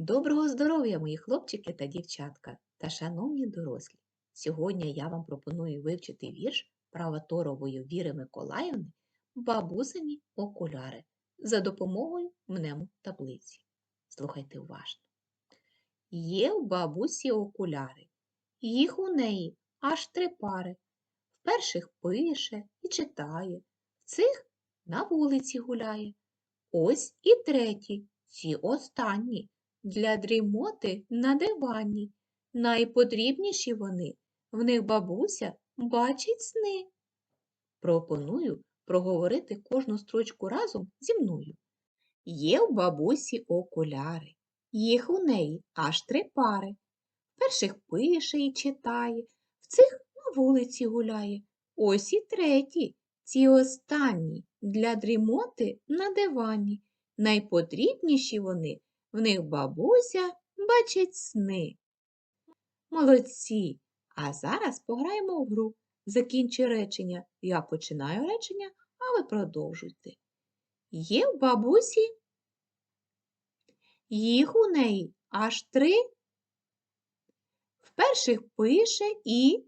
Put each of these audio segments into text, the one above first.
Доброго здоров'я, мої хлопчики та дівчатка та шановні дорослі! Сьогодні я вам пропоную вивчити вірш Правоторової Віри Миколаївни «Бабусині окуляри» за допомогою мнемотаблиці. Слухайте уважно. Є в бабусі окуляри, їх у неї аж три пари. В перших пише і читає, в цих на вулиці гуляє. Ось і треті, ці останні для дрімоти на дивані. Найпотрібніші вони, в них бабуся бачить сни. Пропоную проговорити кожну строчку разом зі мною. Є в бабусі окуляри, їх у неї аж три пари. Перших пише і читає, в цих на вулиці гуляє. Ось і треті, ці останні, для дрімоти на дивані. Найпотрібніші вони, в них бабуся бачить сни. Молодці! А зараз пограємо в гру. Закінчи речення. Я починаю речення, а ви продовжуйте. Є в бабусі, їх у неї аж три. В перших пише і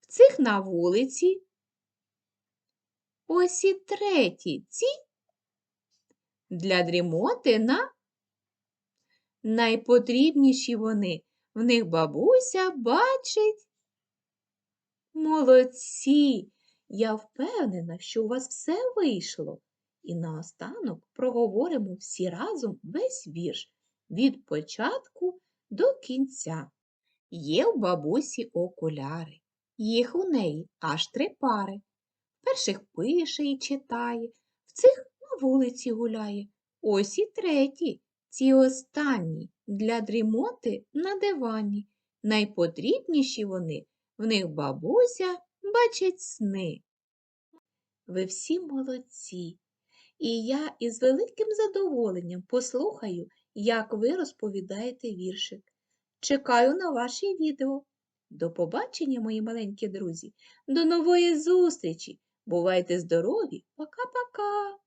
в цих на вулиці. Ось і треті ці для дрімоти на найпотрібніші вони. В них бабуся бачить. Молодці! Я впевнена, що у вас все вийшло. І наостанок проговоримо всі разом весь вірш від початку до кінця. Є в бабусі окуляри, їх у неї аж три пари. Перших пише і читає, в цих вулиці гуляє. Ось і треті, ці останні, для дрімоти на дивані. Найпотрібніші вони, в них бабуся бачить сни. Ви всі молодці, і я із великим задоволенням послухаю, як ви розповідаєте віршик. Чекаю на ваші відео. До побачення, мої маленькі друзі, до нової зустрічі! Бувайте здорові! Пока-пока!